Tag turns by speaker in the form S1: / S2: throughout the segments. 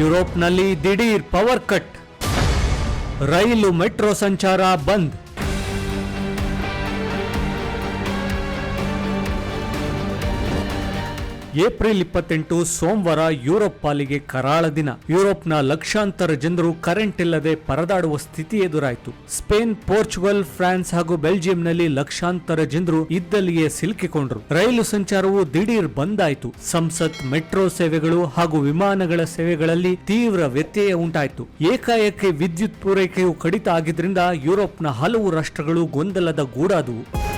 S1: ಯುರೋಪ್ನಲ್ಲಿ ದಿಢೀರ್ power cut. ರೈಲು metro ಸಂಚಾರ ಬಂದ್. ಏಪ್ರಿಲ್ ಇಪ್ಪತ್ತೆಂಟು ಸೋಮವಾರ ಯುರೋಪ್ ಪಾಲಿಗೆ ಕರಾಳ ದಿನ. ಯುರೋಪ್ನ ಲಕ್ಷಾಂತರ ಜನರು ಕರೆಂಟ್ ಇಲ್ಲದೆ ಪರದಾಡುವ ಸ್ಥಿತಿ ಎದುರಾಯಿತು. ಸ್ಪೇನ್, ಪೋರ್ಚುಗಲ್, ಫ್ರಾನ್ಸ್ ಹಾಗೂ ಬೆಲ್ಜಿಯಂನಲ್ಲಿ ಲಕ್ಷಾಂತರ ಜನರು ಇದ್ದಲ್ಲಿಯೇ ಸಿಲುಕಿಕೊಂಡ್ರು. ರೈಲು ಸಂಚಾರವು ದಿಢೀರ್ ಬಂದ್ ಆಯಿತು. ಸಂಸತ್, ಮೆಟ್ರೋ ಸೇವೆಗಳು ಹಾಗೂ ವಿಮಾನಗಳ ಸೇವೆಗಳಲ್ಲಿ ತೀವ್ರ ವ್ಯತ್ಯಯ ಉಂಟಾಯಿತು. ಏಕಾಏಕಿ ವಿದ್ಯುತ್ ಪೂರೈಕೆಯು ಕಡಿತ ಆಗಿದ್ರಿಂದ ಯುರೋಪ್ನ ಹಲವು ರಾಷ್ಟ್ರಗಳು ಗೊಂದಲದ ಗೂಡಾದವು.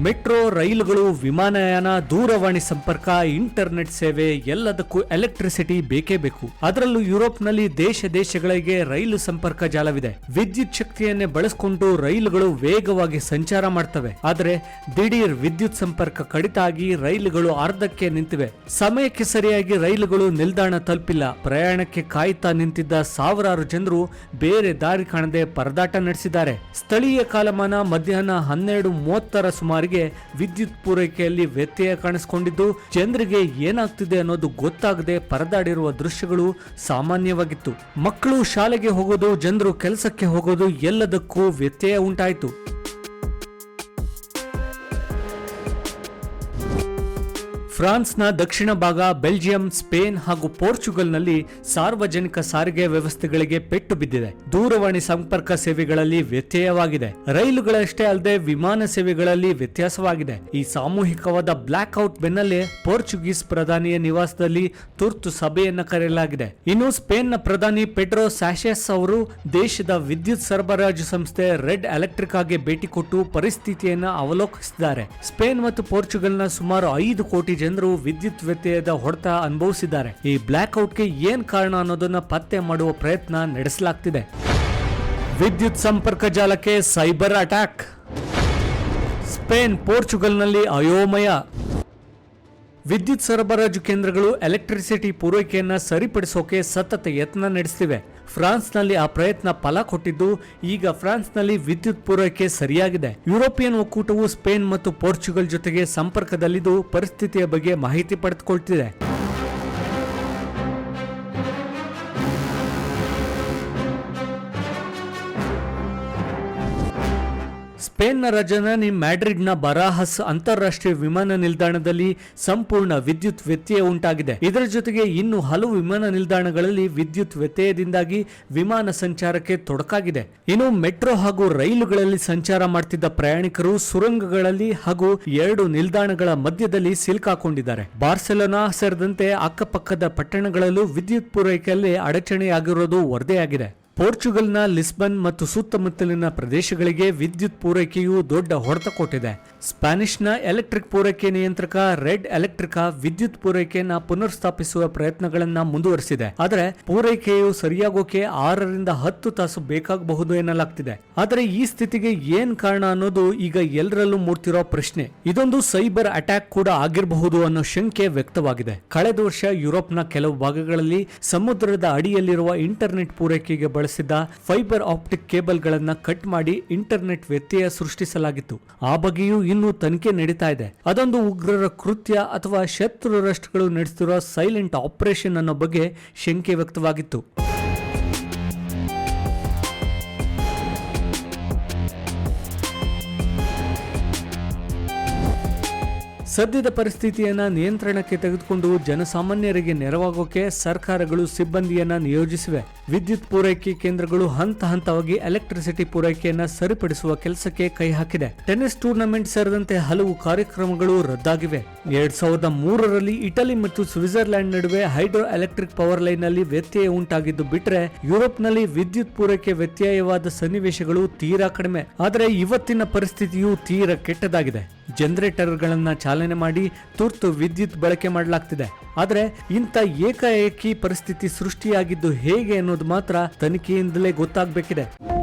S1: ಮೆಟ್ರೋ ರೈಲುಗಳು ವಿಮಾನಯಾನ, ದೂರವಾಣಿ ಸಂಪರ್ಕ, ಇಂಟರ್ನೆಟ್ ಸೇವೆ ಎಲ್ಲದಕ್ಕೂ ಎಲೆಕ್ಟ್ರಿಸಿಟಿ ಬೇಕೇ ಬೇಕು. ಅದರಲ್ಲೂ ಯುರೋಪ್ನಲ್ಲಿ ದೇಶ ದೇಶಗಳಿಗೆ ರೈಲು ಸಂಪರ್ಕ ಜಾಲವಿದೆ. ವಿದ್ಯುತ್ ಶಕ್ತಿಯನ್ನೇ ಬಳಸಿಕೊಂಡು ರೈಲುಗಳು ವೇಗವಾಗಿ ಸಂಚಾರ ಮಾಡ್ತವೆ. ಆದರೆ ದಿಢೀರ್ ವಿದ್ಯುತ್ ಸಂಪರ್ಕ ಕಡಿತ ಆಗಿ ರೈಲುಗಳು ಅರ್ಧಕ್ಕೆ ನಿಂತಿವೆ. ಸಮಯಕ್ಕೆ ಸರಿಯಾಗಿ ರೈಲುಗಳು ನಿಲ್ದಾಣ ತಲುಪಿಲ್ಲ. ಪ್ರಯಾಣಕ್ಕೆ ಕಾಯ್ತಾ ನಿಂತಿದ್ದ ಸಾವಿರಾರು ಜನರು ಬೇರೆ ದಾರಿ ಕಾಣದೆ ಪರದಾಟ ನಡೆಸಿದ್ದಾರೆ. ಸ್ಥಳೀಯ ಕಾಲಮಾನ ಮಧ್ಯಾಹ್ನ ಹನ್ನೆರಡು ಮೂವತ್ತರ ಸುಮಾರಿಗೆ ವಿದ್ಯುತ್ ಪೂರೈಕೆಯಲ್ಲಿ ವ್ಯತ್ಯಯ ಕಾಣಿಸಿಕೊಂಡಿದ್ದು, ಚಂದ್ರಿಗೆ ಏನಾಗ್ತಿದೆ ಅನ್ನೋದು ಗೊತ್ತಾಗದೆ ಪರದಾಡಿರುವ ದೃಶ್ಯಗಳು ಸಾಮಾನ್ಯವಾಗಿತ್ತು. ಮಕ್ಕಳು ಶಾಲೆಗೆ ಹೋಗೋದು ಜನರು ಕೆಲಸಕ್ಕೆ ಹೋಗೋದು ಎಲ್ಲದಕ್ಕೂ ವ್ಯತ್ಯಯ ಉಂಟಾಯಿತು. ಫ್ರಾನ್ಸ್ನ ದಕ್ಷಿಣ ಭಾಗ, ಬೆಲ್ಜಿಯಂ, ಸ್ಪೇನ್ ಹಾಗೂ ಪೋರ್ಚುಗಲ್ನಲ್ಲಿ ಸಾರ್ವಜನಿಕ ಸಾರಿಗೆ ವ್ಯವಸ್ಥೆಗಳಿಗೆ ಪೆಟ್ಟು ಬಿದ್ದಿದೆ. ದೂರವಾಣಿ ಸಂಪರ್ಕ ಸೇವೆಗಳಲ್ಲಿ ವ್ಯತ್ಯಯವಾಗಿದೆ. ರೈಲುಗಳಷ್ಟೇ ಅಲ್ಲದೆ ವಿಮಾನ ಸೇವೆಗಳಲ್ಲಿ ವ್ಯತ್ಯಾಸವಾಗಿದೆ. ಈ ಸಾಮೂಹಿಕವಾದ ಬ್ಲಾಕ್ ಔಟ್ ಬೆನ್ನಲ್ಲೇ ಪೋರ್ಚುಗೀಸ್ ಪ್ರಧಾನಿಯ ನಿವಾಸದಲ್ಲಿ ತುರ್ತು ಸಭೆಯನ್ನ ಕರೆಯಲಾಗಿದೆ. ಇನ್ನು ಸ್ಪೇನ್ನ ಪ್ರಧಾನಿ ಪೆಡ್ರೋ ಸ್ಯಾಶೆಸ್ ಅವರು ದೇಶದ ವಿದ್ಯುತ್ ಸರಬರಾಜು ಸಂಸ್ಥೆ ರೆಡ್ ಎಲೆಕ್ಟ್ರಿಕ್ ಆಗಿ ಭೇಟಿ ಕೊಟ್ಟು ಪರಿಸ್ಥಿತಿಯನ್ನ ಅವಲೋಕಿಸಿದ್ದಾರೆ. ಸ್ಪೇನ್ ಮತ್ತು ಪೋರ್ಚುಗಲ್ನ ಸುಮಾರು ಐದು ಕೋಟಿ ಜನರು ವಿದ್ಯುತ್ ವ್ಯತ್ಯಯದ ಹೊಡೆತ ಅನುಭವಿಸಿದ್ದಾರೆ. ಈ ಬ್ಲ್ಯಾಕ್ಔಟ್ಗೆ ಏನ್ ಕಾರಣ ಅನ್ನೋದನ್ನ ಪತ್ತೆ ಮಾಡುವ ಪ್ರಯತ್ನ ನಡೆಸಲಾಗ್ತಿದೆ. ವಿದ್ಯುತ್ ಸಂಪರ್ಕ ಜಾಲಕ್ಕೆ ಸೈಬರ್ ಅಟ್ಯಾಕ್. ಸ್ಪೇನ್ ಪೋರ್ಚುಗಲ್ನಲ್ಲಿ ಅಯೋಮಯ. ವಿದ್ಯುತ್ ಸರಬರಾಜು ಕೇಂದ್ರಗಳು ಎಲೆಕ್ಟ್ರಿಸಿಟಿ ಪೂರೈಕೆಯನ್ನು ಸರಿಪಡಿಸೋಕೆ ಸತತ ಯತ್ನ ನಡೆಸ್ತಿವೆ ಫ್ರಾನ್ಸ್ನಲ್ಲಿ ಆ ಪ್ರಯತ್ನ ಫಲ ಕೊಟ್ಟಿದ್ದು, ಈಗ ಫ್ರಾನ್ಸ್ನಲ್ಲಿ ವಿದ್ಯುತ್ ಪೂರೈಕೆ ಸರಿಯಾಗಿದೆ. ಯುರೋಪಿಯನ್ ಒಕ್ಕೂಟವು ಸ್ಪೇನ್ ಮತ್ತು ಪೋರ್ಚುಗಲ್ ಜೊತೆಗೆ ಸಂಪರ್ಕದಲ್ಲಿದ್ದು ಪರಿಸ್ಥಿತಿಯ ಬಗ್ಗೆ ಮಾಹಿತಿ ಪಡೆದುಕೊಳ್ತಿದೆ. ಸ್ಪೇನ್ನ ರಾಜಧಾನಿ ಮ್ಯಾಡ್ರಿಡ್ನ ಬರಾಹಸ್ ಅಂತಾರಾಷ್ಟ್ರೀಯ ವಿಮಾನ ನಿಲ್ದಾಣದಲ್ಲಿ ಸಂಪೂರ್ಣ ವಿದ್ಯುತ್ ವ್ಯತ್ಯಯ ಉಂಟಾಗಿದೆ. ಇದರ ಜೊತೆಗೆ ಇನ್ನು ಹಲವು ವಿಮಾನ ನಿಲ್ದಾಣಗಳಲ್ಲಿ ವಿದ್ಯುತ್ ವ್ಯತ್ಯಯದಿಂದಾಗಿ ವಿಮಾನ ಸಂಚಾರಕ್ಕೆ ತೊಡಕಾಗಿದೆ. ಇನ್ನು ಮೆಟ್ರೋ ಹಾಗೂ ರೈಲುಗಳಲ್ಲಿ ಸಂಚಾರ ಮಾಡ್ತಿದ್ದ ಪ್ರಯಾಣಿಕರು ಸುರಂಗಗಳಲ್ಲಿ ಹಾಗೂ ಎರಡು ನಿಲ್ದಾಣಗಳ ಮಧ್ಯದಲ್ಲಿ ಸಿಲುಕಾಕೊಂಡಿದ್ದಾರೆ ಬಾರ್ಸೆಲೋನಾ ಸೇರಿದಂತೆ ಅಕ್ಕಪಕ್ಕದ ಪಟ್ಟಣಗಳಲ್ಲೂ ವಿದ್ಯುತ್ ಪೂರೈಕೆಯಲ್ಲಿ ಅಡಚಣೆಯಾಗಿರೋದು ವರದಿಯಾಗಿದೆ. ಪೋರ್ಚುಗಲ್ನ ಲಿಸ್ಬನ್ ಮತ್ತು ಸುತ್ತಮುತ್ತಲಿನ ಪ್ರದೇಶಗಳಿಗೆ ವಿದ್ಯುತ್ ಪೂರೈಕೆಯು ದೊಡ್ಡ ಹೊಡೆತ ಕೊಟ್ಟಿದೆ. ಸ್ಪ್ಯಾನಿಷ್ನ ಎಲೆಕ್ಟ್ರಿಕ್ ಪೂರೈಕೆ ನಿಯಂತ್ರಕ ರೆಡ್ ಎಲೆಕ್ಟ್ರಿಕಾ ವಿದ್ಯುತ್ ಪೂರೈಕೆಯನ್ನ ಪುನರ್ಸ್ಥಾಪಿಸುವ ಪ್ರಯತ್ನಗಳನ್ನ ಮುಂದುವರಿಸಿದೆ. ಆದರೆ ಪೂರೈಕೆಯು ಸರಿಯಾಗೋಕೆ ಆರರಿಂದ ಹತ್ತು ತಾಸು ಬೇಕಾಗಬಹುದು ಎನ್ನಲಾಗ್ತಿದೆ. ಆದರೆ ಈ ಸ್ಥಿತಿಗೆ ಏನ್ ಕಾರಣ ಅನ್ನೋದು ಈಗ ಎಲ್ಲರಲ್ಲೂ ಮೂಡ್ತಿರೋ ಪ್ರಶ್ನೆ. ಇದೊಂದು ಸೈಬರ್ ಅಟ್ಯಾಕ್ ಕೂಡ ಆಗಿರಬಹುದು ಅನ್ನೋ ಶಂಕೆ ವ್ಯಕ್ತವಾಗಿದೆ. ಕಳೆದ ವರ್ಷ ಯುರೋಪ್ನ ಕೆಲವು ಭಾಗಗಳಲ್ಲಿ ಸಮುದ್ರದ ಅಡಿಯಲ್ಲಿರುವ ಇಂಟರ್ನೆಟ್ ಪೂರೈಕೆಗೆ ಬಳಸಿದ್ದ ಫೈಬರ್ ಆಪ್ಟಿಕ್ ಕೇಬಲ್ಗಳನ್ನು ಕಟ್ ಮಾಡಿ ಇಂಟರ್ನೆಟ್ ವ್ಯತ್ಯಯ ಸೃಷ್ಟಿಸಲಾಗಿತ್ತು. ಆ ಬಗ್ಗೆಯೂ ಇನ್ನೂ ತನಿಖೆ ನಡೀತಾ ಇದೆ. ಅದೊಂದು ಉಗ್ರರ ಕೃತ್ಯ ಅಥವಾ ಶತ್ರು ರಾಷ್ಟ್ರಗಳು ನಡೆಸುತ್ತಿರುವ ಸೈಲೆಂಟ್ ಆಪರೇಷನ್ ಅನ್ನೋ ಬಗ್ಗೆ ಶಂಕೆ ವ್ಯಕ್ತವಾಗಿತ್ತು. ಸದ್ಯದ ಪರಿಸ್ಥಿತಿಯನ್ನ ನಿಯಂತ್ರಣಕ್ಕೆ ತೆಗೆದುಕೊಂಡು ಜನಸಾಮಾನ್ಯರಿಗೆ ನೆರವಾಗೋಕೆ ಸರ್ಕಾರಗಳು ಸಿಬ್ಬಂದಿಯನ್ನ ನಿಯೋಜಿಸಿವೆ. ವಿದ್ಯುತ್ ಪೂರೈಕೆ ಕೇಂದ್ರಗಳು ಹಂತ ಹಂತವಾಗಿ ಎಲೆಕ್ಟ್ರಿಸಿಟಿ ಪೂರೈಕೆಯನ್ನ ಸರಿಪಡಿಸುವ ಕೆಲಸಕ್ಕೆ ಕೈ ಹಾಕಿದೆ. ಟೆನಿಸ್ ಟೂರ್ನಮೆಂಟ್ ಸೇರಿದಂತೆ ಹಲವು ಕಾರ್ಯಕ್ರಮಗಳು ರದ್ದಾಗಿವೆ. ಎರಡ್ ಸಾವಿರದ ಮೂರರಲ್ಲಿ ಇಟಲಿ ಮತ್ತು ಸ್ವಿಟ್ಜರ್ಲೆಂಡ್ ನಡುವೆ ಹೈಡ್ರೋ ಎಲೆಕ್ಟ್ರಿಕ್ ಪವರ್ ಲೈನ್ನಲ್ಲಿ ವ್ಯತ್ಯಯ ಉಂಟಾಗಿದ್ದು ಬಿಟ್ರೆ ಯುರೋಪ್ನಲ್ಲಿ ವಿದ್ಯುತ್ ಪೂರೈಕೆ ವ್ಯತ್ಯಯವಾದ ಸನ್ನಿವೇಶಗಳು ತೀರಾ ಕಡಿಮೆ. ಆದರೆ ಇವತ್ತಿನ ಪರಿಸ್ಥಿತಿಯು ತೀರಾ ಕೆಟ್ಟದಾಗಿದೆ. ಜನರೇಟರ್ಗಳನ್ನ ಚಾಲನೆ ಮಾಡಿ ತುರ್ತು ವಿದ್ಯುತ್ ಬಳಕೆ ಮಾಡಲಾಗ್ತಿದೆ. ಆದರೆ ಇಂಥ ಏಕಾಏಕಿ ಪರಿಸ್ಥಿತಿ ಸೃಷ್ಟಿಯಾಗಿದ್ದು ಹೇಗೆ ಅನ್ನೋದು ಮಾತ್ರ ತನಿಖೆಯಿಂದಲೇ ಗೊತ್ತಾಗಬೇಕಿದೆ.